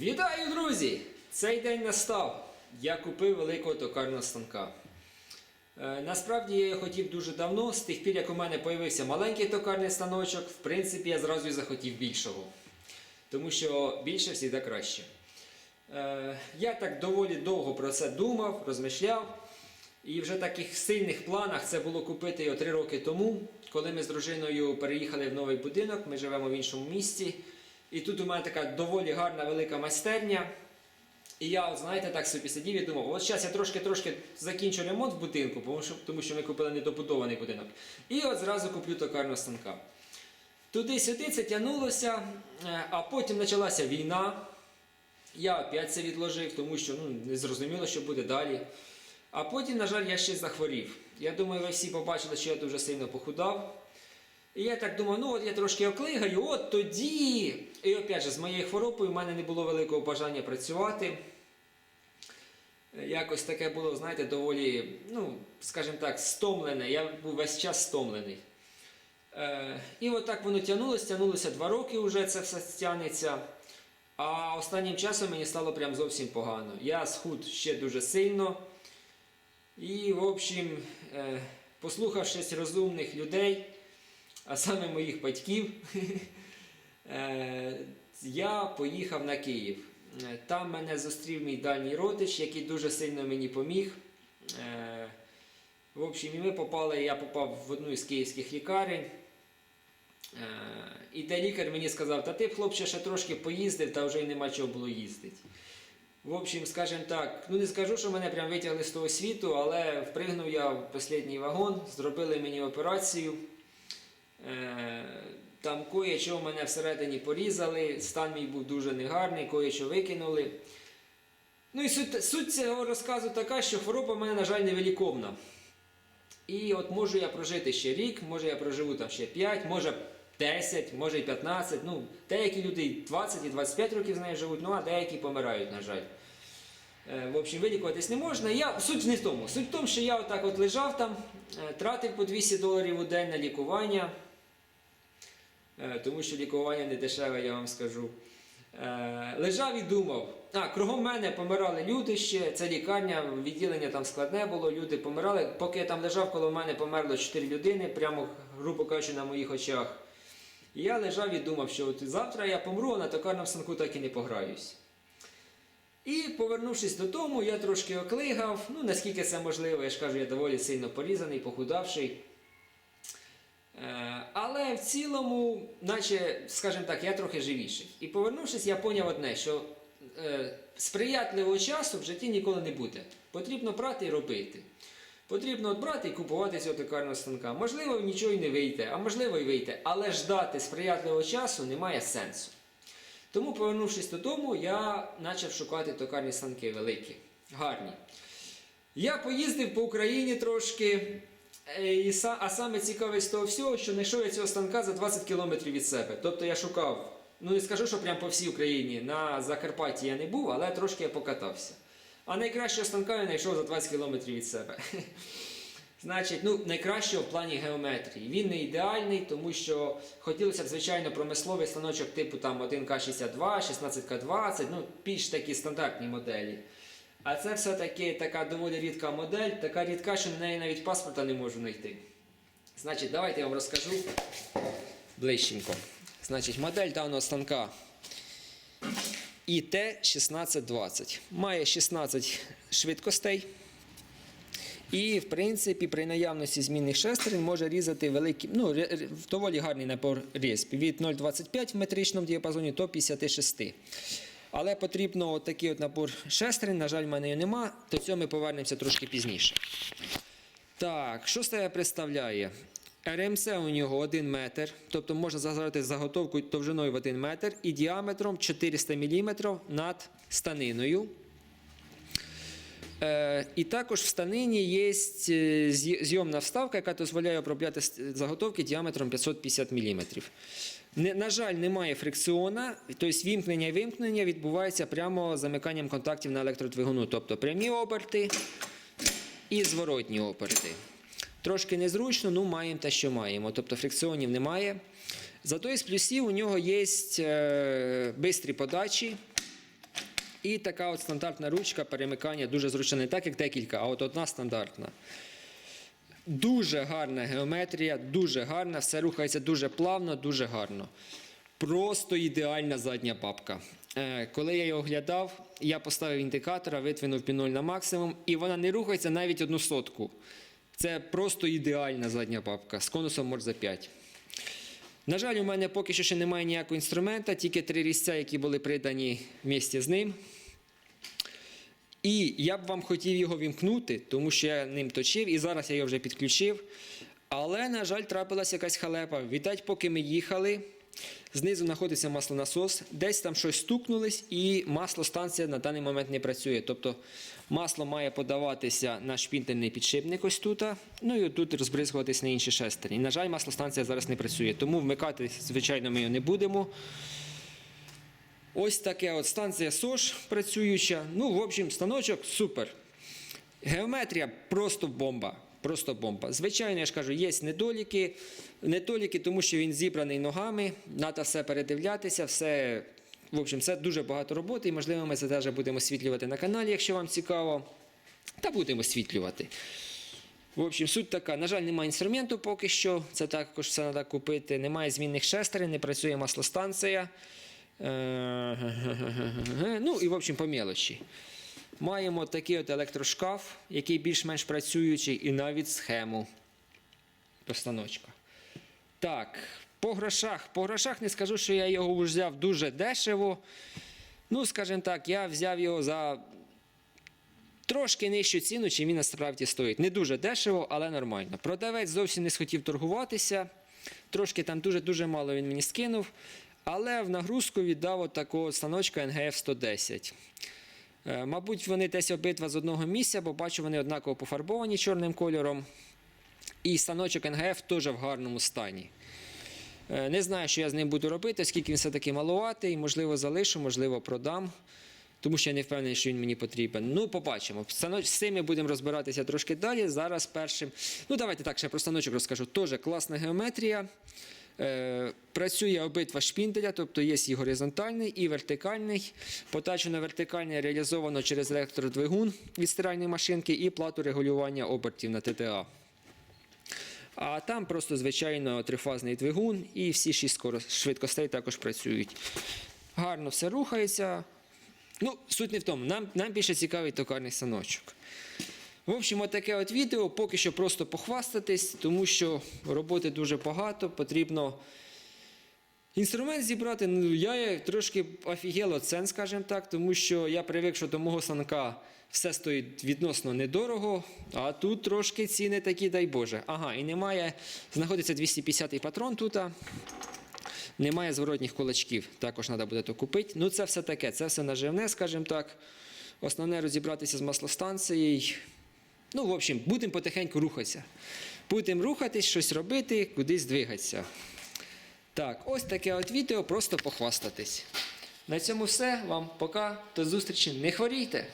Вітаю, друзі! Цей день настав. Я купив великого токарного станка. Е, Насправді я його хотів дуже давно, з тих пір, як у мене з'явився маленький токарний станочок, в принципі, я зразу і захотів більшого. Тому що більше завжди краще. Е, Я так доволі довго про це думав, розмишляв. І вже таких сильних планах це було купити його три роки тому, коли ми з дружиною переїхали в новий будинок, ми живемо в іншому місті. І тут у мене така доволі гарна велика майстерня. І я, от, знаєте, так собі сидів і думав, от зараз я трошки-трошки закінчу ремонт в будинку, тому що, тому що ми купили недобудований будинок. І от зразу куплю токарного станка. Туди-сюди це тягнулося, е, а потім почалася війна. Я опять це відложив, тому що ну, не зрозуміло, що буде далі. А потім, на жаль, я ще захворів. Я думаю, ви всі побачили, що я дуже сильно похудав. І я так думаю, ну от я трошки оклигаю, от тоді. І опять же, з моєю хворобою в мене не було великого бажання працювати. Якось таке було, знаєте, доволі, ну, скажімо так, стомлене. Я був весь час стомлений. Е, і так воно тягнулося, тягнулося два роки вже це все тягнеться. А останнім часом мені стало прям зовсім погано. Я схуд ще дуже сильно. І, в общем, е, послухавшись розумних людей, а саме моїх батьків, е, я поїхав на Київ. Е, Там мене зустрів мій дальній родич, який дуже сильно мені поміг. Е, В общем, і ми попали, я попав в одну із київських лікарень. І де лікар мені сказав, та ти хлопче, ще трошки поїздив, та вже й нема чого було їздити. В общем, скажімо так, ну не скажу, що мене прям витягли з того світу, але впригнув я в останній вагон, зробили мені операцію. Е, Там кое-що мене всередині порізали, стан мій був дуже негарний, кое-що викинули. Ну і суть, суть цього розказу така, що хвороба в мене, на жаль, невеликовна. І от можу я прожити ще рік, може я проживу там ще 5, може 10, може і 15. Ну, деякі люди і 20 і 25 років з нею живуть, ну а деякі помирають, на жаль. Е, В общем, вилікуватись не можна. Я, суть не в тому. Суть в тому, що я отак от лежав там, е, тратив по 200 доларів у день на лікування. Е, Тому що лікування не дешеве, я вам скажу. Е, Лежав і думав. А, кругом мене помирали люди ще. Це лікарня, відділення там складне було, люди помирали. Поки я там лежав, коло мене померло 4 людини, прямо, грубо кажучи, на моїх очах. І я лежав і думав, що от завтра я помру, а на токарному станку так і не пограюсь. І повернувшись додому, я трошки оклигав. Ну, наскільки це можливо, я ж кажу, я доволі сильно порізаний, похудавший. В цілому, наче, скажімо так, я трохи живіший. І повернувшись, я поняв одне, що е, сприятливого часу в житті ніколи не буде. Потрібно брати і робити. Потрібно от брати і купувати цього токарного станка. Можливо, нічого й не вийде, а можливо і вийде. Але ждати сприятливого часу немає сенсу. Тому, повернувшись додому, я почав шукати токарні станки великі, гарні. Я поїздив по Україні трошки, і а саме цікаве з того всього, що знайшов я цього станка за 20 кілометрів від себе. Тобто я шукав, ну не скажу, що прямо по всій Україні, на Закарпатті я не був, але трошки я покатався. А найкращого станка я знайшов за 20 кілометрів від себе. Значить, ну найкращого в плані геометрії. Він не ідеальний, тому що хотілося б, звичайно, промисловий станочок типу там 1К62, 16К20, ну більш такі стандартні моделі. А це все-таки така доволі рідка модель, така рідка, що на неї навіть паспорта не можу знайти. Значить, давайте я вам розкажу ближченько. Значить, модель даного станка IT1620. Має 16 швидкостей. І, в принципі, при наявності змінних шестерень може різати великі, ну, доволі гарний напор різьб. Від 0,25 в метричному діапазоні до 56. Але потрібно от такий от набор шестерень, на жаль, в мене його нема, до цього ми повернемося трошки пізніше. Так, що з представляє? РМС у нього 1 метр, тобто можна зробити заготовку довжиною в 1 метр і діаметром 400 мм над станиною. Е, і також в станині є е, зйомна вставка, яка дозволяє обробляти заготовки діаметром 550 мм. На жаль, немає фрикціона, тобто вімкнення і вимкнення відбувається прямо замиканням контактів на електродвигуну, тобто прямі оберти і зворотні оберти. Трошки незручно, ну маємо те, що маємо. Тобто фрикціонів немає. Зато із плюсів у нього є е, бистрі подачі. І така от стандартна ручка перемикання дуже зручна, не так, як декілька, а от одна стандартна. Дуже гарна геометрія, дуже гарна, все рухається дуже плавно, дуже гарно. Просто ідеальна задня папка. Е, коли я його оглядав, я поставив індикатора, витвинув піноль на максимум, і вона не рухається навіть одну сотку. Це просто ідеальна задня папка з конусом Морзе 5. На жаль, у мене поки що ще немає ніякого інструмента, тільки три різця, які були придані в місті з ним. І я б вам хотів його вімкнути, тому що я ним точив, і зараз я його вже підключив. Але, на жаль, трапилася якась халепа. Відтать, поки ми їхали, знизу знаходиться маслонасос, десь там щось стукнулось, і маслостанція на даний момент не працює. Тобто масло має подаватися на шпінтельний підшипник ось тут, ну і тут розбризгуватись на інші шестерні. На жаль, маслостанція зараз не працює, тому вмикати, звичайно, ми його не будемо. Ось таке от станція СОЖ працююча. Ну, в общем, станочок супер. Геометрія просто бомба. Просто бомба. Звичайно, я ж кажу, є недоліки. Недоліки, тому що він зібраний ногами, треба все передивлятися, все. В общем, це дуже багато роботи, і можливо, ми це теж будемо освітлювати на каналі, якщо вам цікаво. Та будемо освітлювати. В общем, суть така. На жаль, немає інструменту поки що. Це також все треба купити. Немає змінних шестерень, не працює маслостанція. Ну і в общем по мелочі. Маємо такий от електрошкаф, який більш-менш працюючий, і навіть схему постаночка. Так, по грошах. По грошах не скажу, що я його взяв дуже дешево. Ну, скажімо так, я взяв його за трошки нижчу ціну, чим він насправді стоїть. Не дуже дешево, але нормально. Продавець зовсім не схотів торгуватися. Трошки там дуже-дуже мало він мені скинув. Але в нагрузку віддав такого станочка NGF 110. Е, Мабуть, вони десь обидва з одного місця, бо бачу, вони однаково пофарбовані чорним кольором. І станочок NGF теж в гарному стані. Е, Не знаю, що я з ним буду робити, оскільки він все-таки малуватий, можливо, залишу, можливо, продам. Тому що я не впевнений, що він мені потрібен. Ну, побачимо. З цим ми будемо розбиратися трошки далі. Зараз першим. Ну, давайте так, ще про станочок розкажу. Теж класна геометрія. Е, працює обидва шпінделя, тобто є і горизонтальний, і вертикальний. Подачу на вертикальний реалізовано через електродвигун від стиральної машинки і плату регулювання обертів на ТТА. А там просто звичайно трифазний двигун і всі шість швидкостей також працюють. Гарно все рухається. Ну, суть не в тому. Нам, нам більше цікавий токарний станочок. В общем, отаке от відео поки що просто похвастатись, тому що роботи дуже багато, потрібно інструмент зібрати. Ну, я трошки офігел от скажімо так, тому що я привик, що до мого санка все стоїть відносно недорого, а тут трошки ціни такі, дай Боже. Ага, і немає, знаходиться 250-й патрон тут. Немає зворотніх кулачків, також треба буде то купити. Ну, це все таке, це все наживне, скажімо так. Основне розібратися з маслостанцією. Ну, в общем, будемо потихеньку рухатися. Будемо рухатись, щось робити, кудись двигатися. Так, ось таке от відео, просто похвастатись. На цьому все. Вам пока, до зустрічі. Не хворійте!